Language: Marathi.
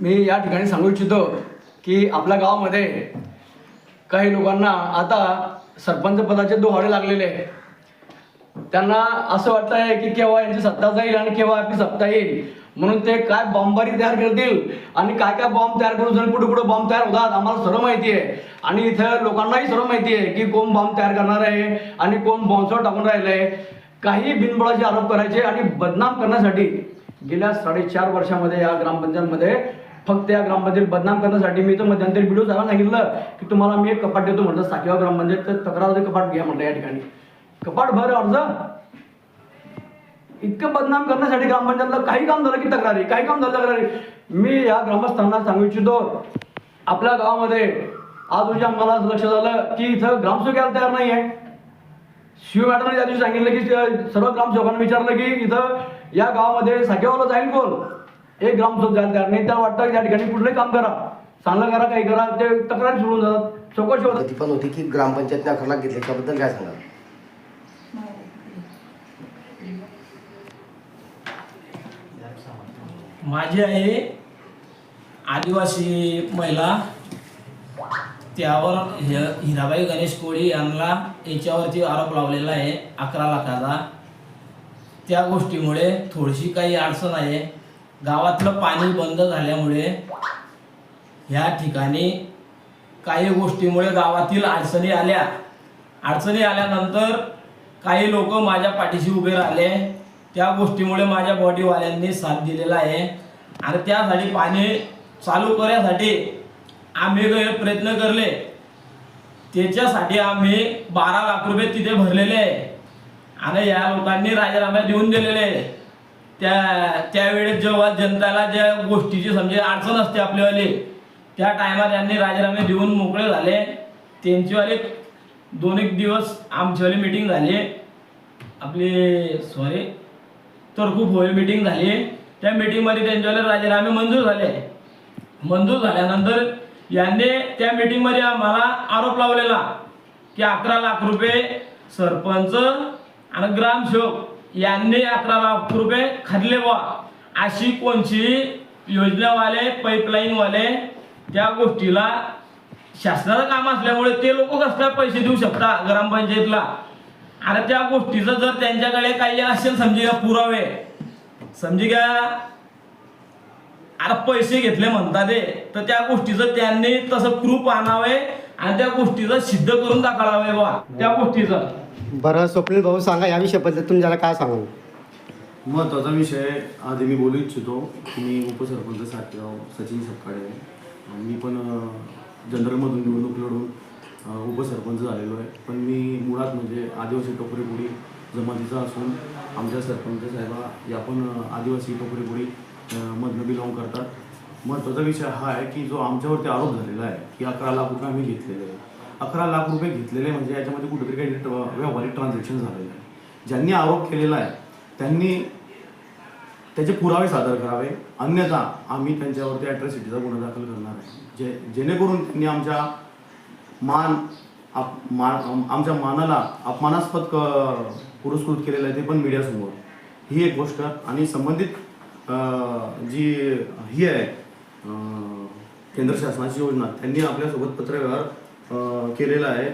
मी या ठिकाणी सांगू इच्छितो की आपल्या गावामध्ये काही लोकांना आता सरपंच पदाचे दोहाडे लागलेले आहे त्यांना असं वाटत आहे की केव्हा यांची सत्ता जाईल आणि केव्हा आपली सत्ता येईल. म्हणून ते काय बॉम्बारी तयार करतील आणि काय काय बॉम्ब तयार करून जण कुठे कुठे बॉम्ब तयार होतात आम्हाला सर्व माहिती आहे. आणि इथं लोकांनाही सर्व माहिती आहे की कोण बॉम्ब तयार करणार आहे आणि कोण बॉम्बसवर टाकून आहे काही बिनबळाचे आरोप करायचे आणि बदनाम करण्यासाठी गेल्या साडेचार वर्षामध्ये या ग्रामपंचायतमध्ये फक्त या ग्रामपंचायत बदनाम करण्यासाठी मी तर मध्यंतरी व्हिडिओ झाला सांगितलं की तुम्हाला मी एक कपाट देतो म्हटलं साकेवा ग्रामपंचायत तर तक्रार कपाट घ्या म्हटलं या ठिकाणी. कपाट भर अर्ज. इतकं बदनाम करण्यासाठी ग्रामपंचायतला काही काम झालं की तक्रारी काही काम झालं तक्रारी. मी या ग्रामस्थांना सांगू इच्छितो आपल्या गावामध्ये आज उद्या आम्हाला लक्ष झालं की इथं ग्रामसेवक यायला तयार नाही आहे शिव मॅडमने त्या दिवशी सांगितलं की सर्व ग्रामसेवकांना विचारलं की इथं या गावामध्ये साखेवाला जाईल कोण? एक ग्रामसेवक जायला तयार नाही. त्या वाटतं की त्या ठिकाणी कुठलंही काम करा. चांगलं करा काही करा. ते तक्रारी सोडून जातात. चौकशी होतात ती पण होती की ग्रामपंचायतने अकरा लाख घेतले. त्याबद्दल काय सांगाल? माझी आहे आदिवासी महिला त्यावर हि- हिराबाई गणेश कोळी यांना याच्यावरती आरोप लावलेला आहे अकरा लाखाचा. त्या गोष्टीमुळे थोडीशी काही अडचण आहे. गावातलं पाणी बंद झाल्यामुळे ह्या ठिकाणी काही गोष्टीमुळे गावातील अडचणी आल्या. अडचणी आल्यानंतर काही लोक माझ्या पाठीशी उभे राहिले. त्या गोष्टीमुळे माझ्या बॉडीवाल्यांनी साथ दिलेला आहे. आणि त्यासाठी पाणी चालू करण्यासाठी आम्ही प्रयत्न करले. त्याच्यासाठी आम्ही बारा लाख रुपये तिथे भरलेले. आहे आणि या लोकांनी राजीनामे देऊन दिलेले. आहे त्या त्यावेळेस जेव्हा जनताला ज्या गोष्टीची समजे अडचण असते आपल्यावाले त्या टायमात यांनी राजीनामे देऊन मोकळे झाले. त्यांचीवाले दोन एक दिवस आमचीवाली मिटिंग झाली. आपली सॉरी तर खूप होईल मिटिंग झाली. त्या मिटिंगमध्ये त्यांच्यावाले राजीनामे मंजूर झाले. मंजूर झाल्यानंतर यांनी त्या मीटिंगमध्ये आम्हाला आरोप लावलेला की अकरा लाख रुपये सरपंच आणि ग्रामसेवक यांनी अकरा लाख रुपये खाल्ले वा अशी कोणची योजनावाले पाईपलाईनवाले त्या गोष्टीला शासनाचं काम असल्यामुळे ते लोक कसं काय पैसे देऊ शकता ग्रामपंचायतला? आणि त्या गोष्टीचं जर त्यांच्याकडे काही असेल समजे का पुरावे. समजे का अरे पैसे घेतले म्हणता ते तर त्या गोष्टीचं त्यांनी तसं प्रूफ आणावे आणि त्या गोष्टीचं सिद्ध करून दाखवावे बा त्या गोष्टीचं. बरं स्वप्नील भाऊ सांगा या विषयाबद्दल तुम्ही ज्याला काय सांगाल? महत्त्वाचा विषय आधी मी बोलू इच्छितो. की मी उपसरपंच सातगाव सचिन सपकाळे. मी पण जनरलमधून निवडणूक लढून उपसरपंच झालेलो आहे. पण मी मुळात म्हणजे आदिवासी टोपरीपुडी जमातीचा असून आमच्या सरपंच साहेबा या पण आदिवासी टोपरीपुडी मधनं बिलॉंग करतात. महत्त्वाचा विषय हा आहे की जो आमच्यावरती आरोप झालेला आहे की अकरा लाख रुपये आम्ही घेतलेले आहे अकरा लाख रुपये घेतलेले म्हणजे याच्यामध्ये कुठेतरी काही व्यावहारिक ट्रान्झॅक्शन झालेलं आहे. ज्यांनी आरोप केलेला आहे त्यांनी त्याचे पुरावे सादर करावे. अन्यथा आम्ही त्यांच्यावरती ॲट्रॉसिटीचा गुन्हा दाखल करणार आहे. जे जेणेकरून त्यांनी आमच्या मान आप मान आमच्या मानाला अपमानास्पद क पुरस्कृत केलेलं आहे ते पण मीडियासमोर. ही एक गोष्ट. आणि संबंधित जी ही आहे केंद्र शासनाची योजना त्यांनी आपल्यासोबत पत्रव्यवहार केलेला आहे